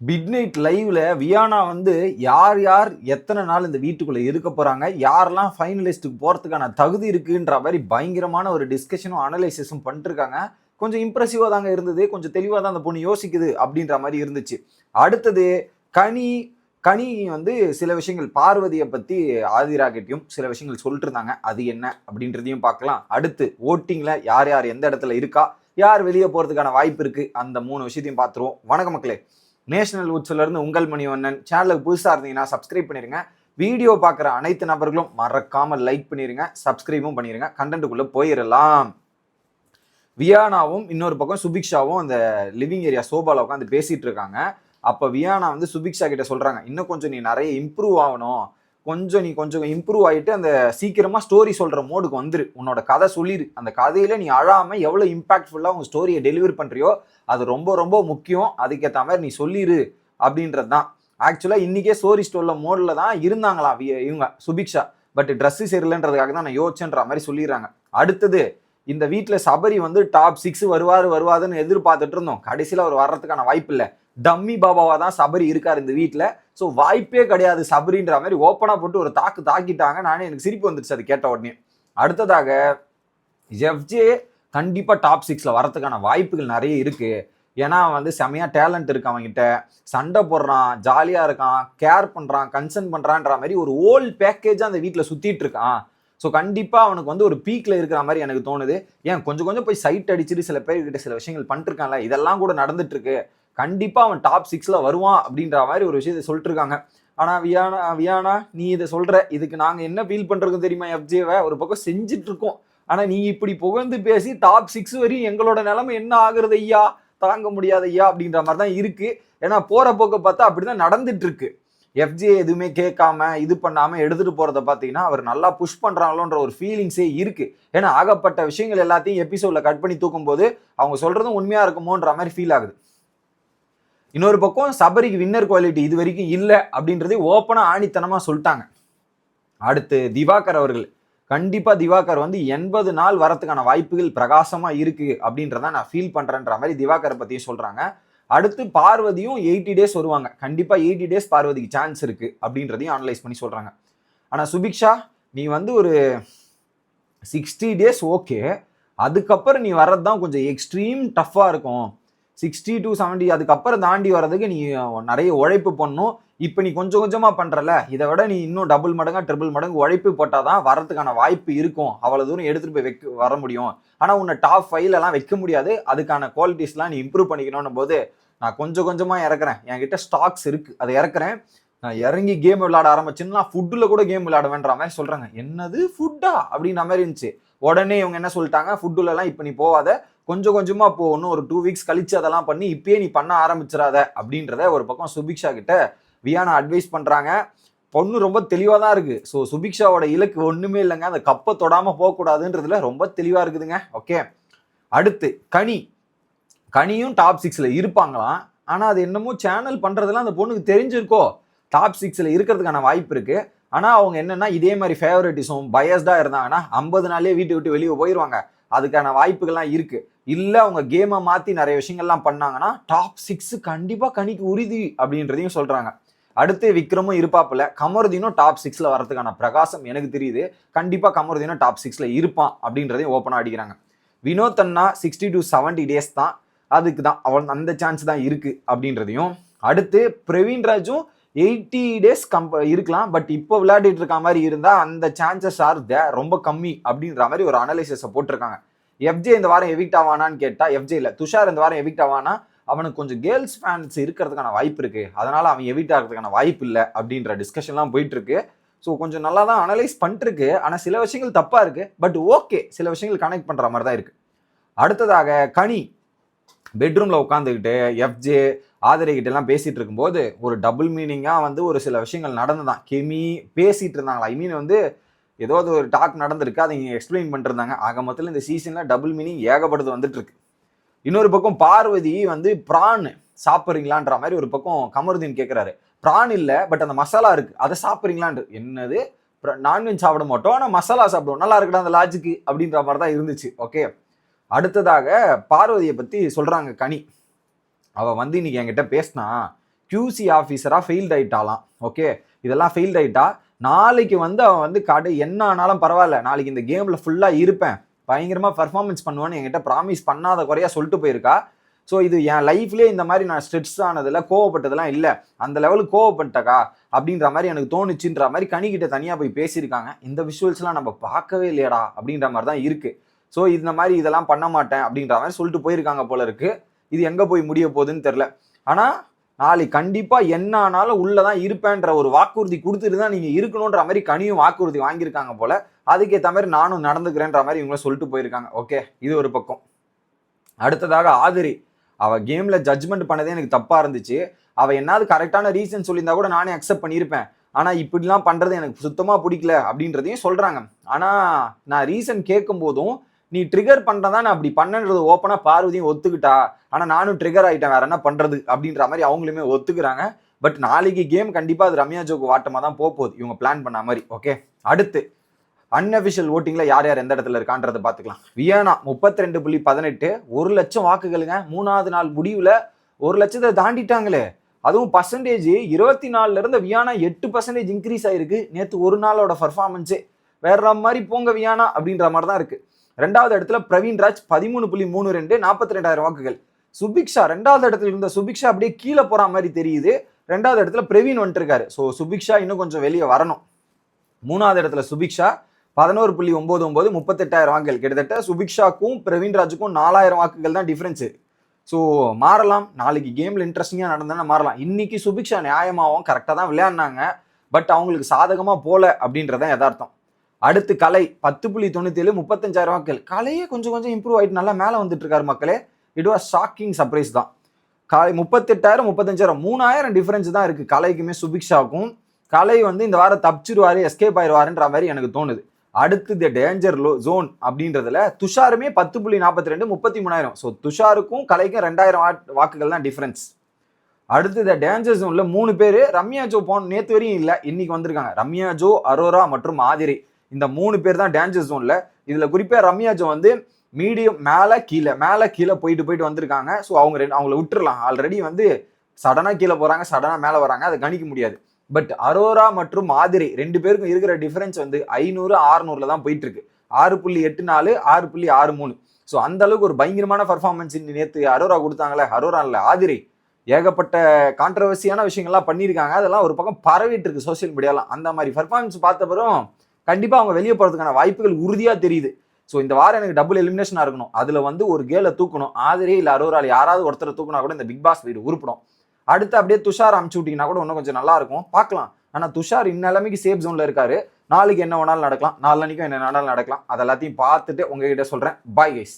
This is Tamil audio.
பிட் நைட் லைவ்ல வியானா வந்து யார் யார் எத்தனை நாள் இந்த வீட்டுக்குள்ள இருக்க போறாங்க யாரெல்லாம் ஃபைனலிஸ்ட்டுக்கு போறதுக்கான தகுதி இருக்குன்ற மாதிரி பயங்கரமான ஒரு டிஸ்கஷனும் அனலைசிஸும் பண்ணிருக்காங்க கொஞ்சம் இம்ப்ரெசிவாக தாங்க இருந்தது கொஞ்சம் தெளிவாக தான் அந்த பொண்ணு யோசிக்குது அப்படின்ற மாதிரி இருந்துச்சு. அடுத்தது கனி கனி வந்து சில விஷயங்கள் பார்வதியை பற்றி ஆதிராகிட்டையும் சில விஷயங்கள் சொல்லிட்டு இருந்தாங்க அது என்ன அப்படின்றதையும் பார்க்கலாம். அடுத்து ஓட்டிங்கில் யார் யார் எந்த இடத்துல இருக்கா யார் வெளியே போகிறதுக்கான வாய்ப்பு இருக்குது அந்த மூணு விஷயத்தையும் பார்த்துருவோம். வணக்க மக்களே. நேஷனல் உட்ஸ்ல இருந்து உங்கள் மணிவண்ணன். சேனலுக்கு புதுசாக இருந்தீங்கன்னா சப்ஸ்கிரைப் பண்ணிருங்க. வீடியோ பார்க்குற அனைத்து நபர்களும் மறக்காமல் லைக் பண்ணிடுங்க சப்ஸ்கிரைபும் பண்ணிடுங்க கண்டென்ட்டுக்குள்ளே போயிடலாம் வியானாவும் இன்னொரு பக்கம் சுபிக்ஷாவும் அந்த லிவிங் ஏரியா சோபாவில் உட்காந்து பேசிகிட்டு இருக்காங்க. அப்போ வியானா வந்து சுபிக்ஷா கிட்ட சொல்கிறாங்க இன்னும் கொஞ்சம் நீ நிறைய இம்ப்ரூவ் ஆகணும். கொஞ்சம் நீ கொஞ்சம் இம்ப்ரூவ் ஆகிட்டு அந்த சீக்கிரமாக ஸ்டோரி சொல்கிற மோடுக்கு வந்துரு. உன்னோட கதை சொல்லிடு அந்த கதையில் நீ அழாமல் எவ்வளோ இம்பாக்ட்ஃபுல்லாக உங்கள் ஸ்டோரியை டெலிவர் பண்ணுறியோ அது ரொம்ப ரொம்ப முக்கியம். அதுக்கேற்ற மாதிரி நீ சொல்லிடு அப்படின்றது தான் ஆக்சுவலாக இன்றைக்கே ஸ்டோரி ஸ்டோரில் மோடில் தான் இருந்தாங்களாம் இவங்க சுபிக்ஷா. பட் ட்ரெஸ்ஸு சரியில்லைன்றதுக்காக தான் நான் யோசிச்சேன்ற மாதிரி சொல்லிடுறாங்க. அடுத்தது இந்த வீட்டில் சபரி வந்து டாப் சிக்ஸ் வருவார் வருவாதுன்னு எதிர்பார்த்துட்டு இருந்தோம். கடைசியில் அவர் வர்றதுக்கான வாய்ப்பு இல்லை. டம்மி பாபாவா தான் சபரி இருக்கார் இந்த வீட்டில் ஸோ வாய்ப்பே கிடையாது சபரின்ற மாதிரி ஓப்பனாக போட்டு ஒரு தாக்கு தாக்கிட்டாங்க. நானே எனக்கு சிரிப்பு வந்துடுச்சு அது கேட்ட உடனே. அடுத்ததாக எஃப்ஜே கண்டிப்பாக டாப் சிக்ஸில் வரதுக்கான வாய்ப்புகள் நிறைய இருக்குது ஏன்னா அவன் வந்து செம்மையாக டேலண்ட் இருக்கு அவன்கிட்ட. சண்டை போடுறான் ஜாலியாக இருக்கான் கேர் பண்ணுறான் கன்சர்ன் பண்ணுறான்ற மாதிரி ஒரு ஓல் பேக்கேஜாக அந்த வீட்டில் சுற்றிட்டு இருக்கான். ஸோ கண்டிப்பாக அவனுக்கு வந்து ஒரு பீக்கில் இருக்கிற மாதிரி எனக்கு தோணுது. ஏன் கொஞ்சம் கொஞ்சம் போய் சைட் அடிச்சுட்டு சில பேர்கிட்ட சில விஷயங்கள் பண்ணிருக்கான்ல இதெல்லாம் கூட நடந்துட்டுருக்கு கண்டிப்பாக அவன் டாப் சிக்ஸில் வருவான் அப்படின்ற மாதிரி ஒரு விஷயத்தை சொல்லிட்டு இருக்காங்க ஆனால் வியானா வியானா நீ இதை சொல்கிற இதுக்கு நாங்கள் என்ன ஃபீல் பண்ணுறோம் தெரியுமா எஃப்ஜேவை? ஒரு பக்கம் செஞ்சிட்ருக்கோம் ஆனால் நீ இப்படி புகழ்ந்து பேசி டாப் சிக்ஸ் வரையும் எங்களோட நிலைமை என்ன ஆகுறது ஐயா? தாங்க முடியாத ஐயா அப்படின்ற மாதிரி தான் இருக்குது ஏன்னா போகிற போக்க பார்த்தா அப்படிதான் தான் நடந்துட்டுருக்கு. எஃப்ஜே எதுவுமே கேட்காம இது பண்ணாமல் எடுத்துகிட்டு போகிறத பார்த்தீங்கன்னா அவர் நல்லா புஷ் பண்ணுறாங்களோன்ற ஒரு ஃபீலிங்ஸே இருக்குது ஏன்னா ஆகப்பட்ட விஷயங்கள் எல்லாத்தையும் எபிசோடில் கட் பண்ணி தூக்கும்போது அவங்க சொல்கிறதும் உண்மையாக இருக்குமோன்ற மாதிரி ஃபீல் ஆகுது. இன்னொரு பக்கம் சபரிக்கு வின்னர் குவாலிட்டி இது வரைக்கும் இல்லை அப்படின்றதே ஓப்பனாக ஆணித்தனமாக சொல்லிட்டாங்க. அடுத்து திவாகர் அவர்கள். கண்டிப்பாக திவாகர் வந்து எண்பது நாள் வரதுக்கான வாய்ப்புகள் பிரகாசமாக இருக்குது அப்படின்றத நான் ஃபீல் பண்ணுறேன்ற மாதிரி திவாகரை பற்றியும் சொல்கிறாங்க அடுத்து பார்வதியும் எயிட்டி டேஸ் வருவாங்க. கண்டிப்பாக எயிட்டி டேஸ் பார்வதிக்கு சான்ஸ் இருக்குது அப்படின்றதையும் அனலைஸ் பண்ணி சொல்கிறாங்க ஆனால் சுபிக்ஷா நீ வந்து ஒரு சிக்ஸ்டி டேஸ் ஓகே அதுக்கப்புறம் நீ வர்றது தான் கொஞ்சம் எக்ஸ்ட்ரீம் டஃப்பாக இருக்கும். சிக்ஸ்டி டு செவன்டி அதுக்கப்புறம் தாண்டி வர்றதுக்கு நீ நிறைய உழைப்பு பண்ணும் இப்போ நீ கொஞ்சம் கொஞ்சமாக பண்ணுறல இதை விட நீ இன்னும் டபுள் மடங்காக ட்ரிபிள் மடங்கு உழைப்பு போட்டால் தான் வரதுக்கான வாய்ப்பு இருக்கும். அவ்வளோ தூரம் எடுத்துகிட்டு போய் வைக்க வர முடியும். ஆனால் உன்னை டாப் ஃபைவ்லலாம் வைக்க முடியாது. அதுக்கான குவாலிட்டிஸ்லாம் நீ இம்ப்ரூவ் பண்ணிக்கணும்னு போது நான் கொஞ்சம் கொஞ்சமாக இறக்குறேன். என்கிட்ட ஸ்டாக்ஸ் இருக்குது அதை இறக்குறேன். நான் இறங்கி கேம் விளையாட ஆரம்பிச்சுன்னா ஃபுட்டில் கூட கேம் விளையாடுவேன்ற மாதிரி சொல்கிறாங்க என்னது ஃபுட்டா அப்படின்ற மாதிரி இருந்துச்சு. உடனே இவங்க என்ன சொல்லிட்டாங்க? ஃபுட்டுலலாம் இப்போ நீ போகாத. கொஞ்சம் கொஞ்சமாக இப்போ இன்னும் ஒரு டூ வீக்ஸ் கழிச்சு அதெல்லாம் பண்ணி இப்பயே நீ பண்ண ஆரம்பிச்சிடாத அப்படின்றத ஒரு பக்கம் சுபிக்ஷா கிட்ட வியானா அட்வைஸ் பண்ணுறாங்க பொண்ணு ரொம்ப தெளிவாக தான் இருக்குது ஸோ சுபிக்ஷாவோட இலக்கு ஒன்றுமே இல்லைங்க. அந்த கப்பை தொடாமல் போகக்கூடாதுன்றதுல ரொம்ப தெளிவாக இருக்குதுங்க. ஓகே அடுத்து கனி. கனியும் டாப் சிக்ஸில் இருப்பாங்களாம். ஆனால் அது என்னமோ சேனல் பண்ணுறதுலாம் அந்த பொண்ணுக்கு தெரிஞ்சிருக்கோ. டாப் சிக்ஸில் இருக்கிறதுக்கான வாய்ப்பு இருக்குது ஆனால் அவங்க என்னென்னா இதே மாதிரி ஃபேவரட்டிஸும் பயஸ்டாக இருந்தாங்கன்னா ஐம்பது நாளே வீட்டு விட்டு வெளியே போயிடுவாங்க அதுக்கான வாய்ப்புகள்லாம் இருக்கு. இல்லை அவங்க கேமை மாற்றி நிறைய விஷயங்கள்லாம் பண்ணாங்கன்னா டாப் சிக்ஸ் கண்டிப்பாக கணிக்கு உறுதி அப்படின்றதையும் சொல்கிறாங்க அடுத்து விக்ரமும் இருப்பாப்புல. கமருதீனும் டாப் சிக்ஸில் வரதுக்கான பிரகாசம் எனக்கு தெரியுது. கண்டிப்பாக கமருதீனும் டாப் சிக்ஸில் இருப்பான் அப்படின்றதையும் ஓப்பனாக அடிக்கிறாங்க. வினோத் அண்ணா சிக்ஸ்டி டு செவன்டி டேஸ் தான். அதுக்கு தான் அவன் அந்த சான்ஸ் தான் இருக்கு அப்படின்றதையும். அடுத்து பிரவீன் ராஜும் எயிட்டி டேஸ் கம்ப இருக்கலாம் பட் இப்போ விளையாடிட்டு இருக்க மாதிரி இருந்தால் அந்த சான்சஸ் ஆர் த ரொம்ப கம்மி அப்படின்ற மாதிரி ஒரு அனலைசஸை போட்டிருக்காங்க. எஃப்ஜே இந்த வாரம் எவிக்ட் ஆவானான்னு கேட்டால் எஃப்ஜே இல்லை துஷார் இந்த வாரம் எவிக்ட் ஆவானா அவனுக்கு கொஞ்சம் கேர்ள்ஸ் ஃபேன்ஸ் இருக்கிறதுக்கான வாய்ப்பு இருக்கு. அதனால அவன் எவிக்ட் ஆகிறதுக்கான வாய்ப்பு இல்லை அப்படின்ற டிஸ்கஷன்லாம் போயிட்டு இருக்கு ஸோ கொஞ்சம் நல்லா தான் அனலைஸ் பண்ணிட்டுருக்கு. ஆனால் சில விஷயங்கள் தப்பாக இருக்கு. பட் ஓகே சில விஷயங்கள் கனெக்ட் பண்ணுற மாதிரி தான் இருக்கு. அடுத்ததாக கனி பெட்ரூமில் உட்காந்துக்கிட்டு எஃப்ஜே ஆதரை கிட்ட எல்லாம் பேசிட்டு இருக்கும்போது ஒரு டபுள் மீனிங்காக வந்து ஒரு சில விஷயங்கள் நடந்துதான். கெமி பேசிட்டு இருந்தாங்களா ஐ மீன் வந்து ஏதோ அது ஒரு டாக் நடந்திருக்கு அதை இங்கே எக்ஸ்பிளைன் பண்ணிருந்தாங்க ஆக மொத்தத்தில் இந்த சீசனில் டபுள் மீனிங் ஏகப்படுது வந்துட்டு இருக்கு இன்னொரு பக்கம் பார்வதி வந்து பிரான் சாப்பிட்றீங்களான்ற மாதிரி ஒரு பக்கம் கமருதீன் கேட்குறாரு பிரான் இல்லை பட் அந்த மசாலா இருக்குது அதை சாப்பிட்றீங்களான்ட்டு. என்னது? நான்வெஜ் சாப்பிட மாட்டோம் ஆனால் மசாலா சாப்பிடுவோம். நல்லா இருக்கடா அந்த லாஜிக்கு அப்படின்ற மாதிரி தான் இருந்துச்சு. ஓகே அடுத்ததாக பார்வதியை பற்றி சொல்கிறாங்க கனி. அவள் வந்து இன்னைக்கு என்கிட்ட பேசினா கியூசி ஆஃபீஸராக ஃபெயில்ட் ஆகிட்டாலாம் ஓகே இதெல்லாம் ஃபெயில்ட் ஆகிட்டா நாளைக்கு வந்து அவன் வந்து கடை என்ன ஆனாலும் பரவாயில்ல. நாளைக்கு இந்த கேமில் ஃபுல்லாக இருப்பேன். பயங்கரமாக பர்ஃபார்மன்ஸ் பண்ணுவேன்னு என்கிட்ட ப்ராமிஸ் பண்ணாத குறையா சொல்லிட்டு போயிருக்கா. ஸோ இது என் லைஃப்லேயே இந்த மாதிரி நான் ஸ்ட்ரெஸ் ஆனதில் கோவப்பட்டதெல்லாம் இல்லை. அந்த லெவலுக்கு கோவப்பட்டக்கா அப்படின்ற மாதிரி எனக்கு தோணுச்சுன்ற மாதிரி கனிக்கிட்ட தனியாக போய் பேசியிருக்காங்க. இந்த விஷுவல்ஸ்லாம் நம்ம பார்க்கவே இல்லையடா அப்படின்ற மாதிரி தான் இருக்குது ஸோ இந்த மாதிரி இதெல்லாம் பண்ண மாட்டேன் அப்படின்ற மாதிரி சொல்லிட்டு போயிருக்காங்க போல இருக்குது இது எங்கே போய் முடிய போகுதுன்னு தெரில ஆனால் நாளைக்கு கண்டிப்பாக என்ன ஆனாலும் உள்ளே தான் இருப்பேன்ற ஒரு வாக்குறுதி கொடுத்துட்டு தான் நீங்கள் இருக்கணுன்ற மாதிரி கனியும் வாக்குறுதி வாங்கியிருக்காங்க போல. அதுக்கேற்ற மாதிரி நானும் நடந்துக்கிறேன்ற மாதிரி இவங்கள சொல்லிட்டு போயிருக்காங்க. ஓகே இது ஒரு பக்கம். அடுத்ததாக ஆதிரி. அவ கேம்ல ஜட்ஜ்மெண்ட் பண்ணதே எனக்கு தப்பா இருந்துச்சு. அவ என்னாவது கரெக்டான ரீசன் சொல்லியிருந்தா கூட நானே அக்செப்ட் பண்ணியிருப்பேன். ஆனா இப்படிலாம் பண்றது எனக்கு சுத்தமா பிடிக்கல அப்படின்றதையும் சொல்றாங்க. ஆனா நான் ரீசன் கேட்கும் போதும் நீ ட்ரிகர் பண்ணுறதா நான் அப்படி பண்ணன்றது ஓப்பனாக பார்வதியும் ஒத்துக்கிட்டா? ஆனால் நானும் ட்ரிகர் ஆகிட்டேன் வேற என்ன பண்ணுறது அப்படின்ற மாதிரி அவங்களுமே ஒத்துக்கிறாங்க. பட் நாளைக்கு கேம் கண்டிப்பாக அது ரம்யா ஜோக்கு வாட்டமாக தான் போக போகுது இவங்க பிளான் பண்ண மாதிரி ஓகே அடுத்து அன்அபிஷியல் ஓட்டிங்கில் யார் யார் எந்த இடத்துல இருக்கான்றதை பார்த்துக்கலாம். வியனா முப்பத்தி ரெண்டு புள்ளி பதினெட்டு ஒரு லட்சம் வாக்குகளுங்க. மூணாவது நாள் முடிவில் ஒரு லட்சத்தை தாண்டிட்டாங்களே. அதுவும் பர்சன்டேஜ் இருபத்தி நாலுல இருந்து வியானா எட்டு பர்சன்டேஜ் இன்க்ரீஸ் ஆயிருக்கு. நேற்று ஒரு நாளோட பர்ஃபார்மன்ஸே வேற மாதிரி போங்க வியானா அப்படின்ற மாதிரி தான் இருக்கு. ரெண்டாவது இடத்துல பிரவீன் ராஜ் பதிமூணு புள்ளி மூணு ரெண்டு நாற்பத்தி ரெண்டாயிரம் வாக்குகள். சுபிக்ஷா ரெண்டாவது இடத்துல இருந்த சுபிக்ஷா அப்படியே கீழே போற மாதிரி தெரியுது. ரெண்டாவது இடத்துல பிரவீன் வந்துட்டு ஸோ சுபிக்ஷா இன்னும் கொஞ்சம் வெளியே வரணும். மூணாவது இடத்துல சுபிக்ஷா பதினோரு புள்ளி ஒன்பது ஒன்பது முப்பத்தெட்டாயிரம் வாக்குகள். கிட்டத்தட்ட சுபிக்ஷாக்கும் பிரவீன் ராஜுக்கும் நாலாயிரம் வாக்குகள் தான் டிஃப்ரென்ஸு ஸோ மாறலாம். நாளைக்கு கேமில் இன்ட்ரெஸ்டிங்காக நடந்தா மாறலாம். இன்னைக்கு சுபிக்ஷா நியாயமாகவும் கரெக்டாக தான் விளையாடினாங்க. பட் அவங்களுக்கு சாதகமாக போகல அப்படின்றதான் யதார்த்தம். அடுத்து கலை பத்து புள்ளி தொண்ணூத்தி ஏழு முப்பத்தஞ்சாயிரம் வாக்கள் கலையே கொஞ்சம் கொஞ்சம் இம்ப்ரூவ் ஆயிட்டு நல்லா மேலே வந்துட்டு இருக்காரு மக்களே. இட் வாஸ் ஷாக்கிங் சர்ப்ரைஸ் தான். கலை முப்பத்தெட்டாயிரம் முப்பத்தஞ்சாயிரம் மூணாயிரம் டிஃபரன்ஸ் தான் இருக்கு. கலைக்குமே சுபிக்ஷாக்கும் கலை வந்து இந்த வாரம் தப்பிச்சிருவாரு எஸ்கேப் ஆயிடுவாருன்ற மாதிரி எனக்கு தோணுது. அடுத்து த டேஞ்சர் லோ ஜோன் அப்படின்றதுல துஷாருமே பத்து புள்ளி நாற்பத்தி ரெண்டு முப்பத்தி மூணாயிரம் ஸோ துஷாருக்கும் கலைக்கும் ரெண்டாயிரம் வாட் வாக்குகள் தான் டிஃப்ரென்ஸ் அடுத்து த டேஞ்சர் ஜோனில் மூணு பேர். ரம்யா ஜோ போன் நேற்று வரையும் இல்லை இன்னைக்கு வந்திருக்காங்க. ரம்யா ஜோ அரோரா மற்றும் ஆதிரி. இந்த மூணு பேர் தான் டேஞ்சர் ஜோன்ல இதுல குறிப்பா ரம்யா ஜோ வந்து மீடியம் மேலே கீழே மேலே கீழே போயிட்டு போயிட்டு வந்திருக்காங்க. ஸோ அவங்க ரெண்டு அவங்கள விட்டுறலாம். ஆல்ரெடி வந்து சடனாக கீழே போகிறாங்க சடனாக மேலே வராங்க. அதை கணிக்க முடியாது. பட் அரோரா மற்றும் மாதிரி ரெண்டு பேருக்கும் இருக்கிற டிஃபரன்ஸ் வந்து ஐநூறு ஆறுநூறுல தான் போயிட்டு இருக்கு ஆறு புள்ளி எட்டு நாலு ஆறு புள்ளி ஆறு மூணு. ஸோ அந்த அளவுக்கு ஒரு பயங்கரமான பர்ஃபார்மன்ஸ் நேற்று அரோரா கொடுத்தாங்களே. அரோரா இல்லை ஆதிரி ஏகப்பட்ட கான்ட்ரவர்சியான விஷயங்கள்லாம் பண்ணியிருக்காங்க. அதெல்லாம் ஒரு பக்கம் பரவிட்டு இருக்கு சோசியல் மீடியாலாம் அந்த மாதிரி பர்ஃபார்மன்ஸ் பார்த்த கண்டிப்பாக அவங்க வெளியே போகிறதுக்கான வாய்ப்புகள் உறுதியாக தெரியுது. ஸோ இந்த வாரம் எனக்கு டபுள் எலிமினேஷனாக இருக்கணும். அதில் வந்து ஒரு கேலை தூக்கணும். ஆதரே இல்லை அரோரால் யாராவது ஒருத்தரை தூக்கினா கூட இந்த பிக் பாஸ் வீடு உருப்படும். அடுத்து அப்படியே துஷார் அமுச்சு விட்டிங்கன்னா கூட இன்னும் கொஞ்சம் நல்லா இருக்கும். பார்க்கலாம். ஆனால் துஷார் இந்நிலைமைக்கு சேஃப் ஜோனில் இருக்காரு. நாளைக்கு என்ன வேணாலும் நடக்கலாம். நாளைக்கும் என்ன வேணாலும் நடக்கலாம். அது எல்லாத்தையும் பார்த்துட்டு உங்ககிட்ட சொல்கிறேன் பாய் கைஸ்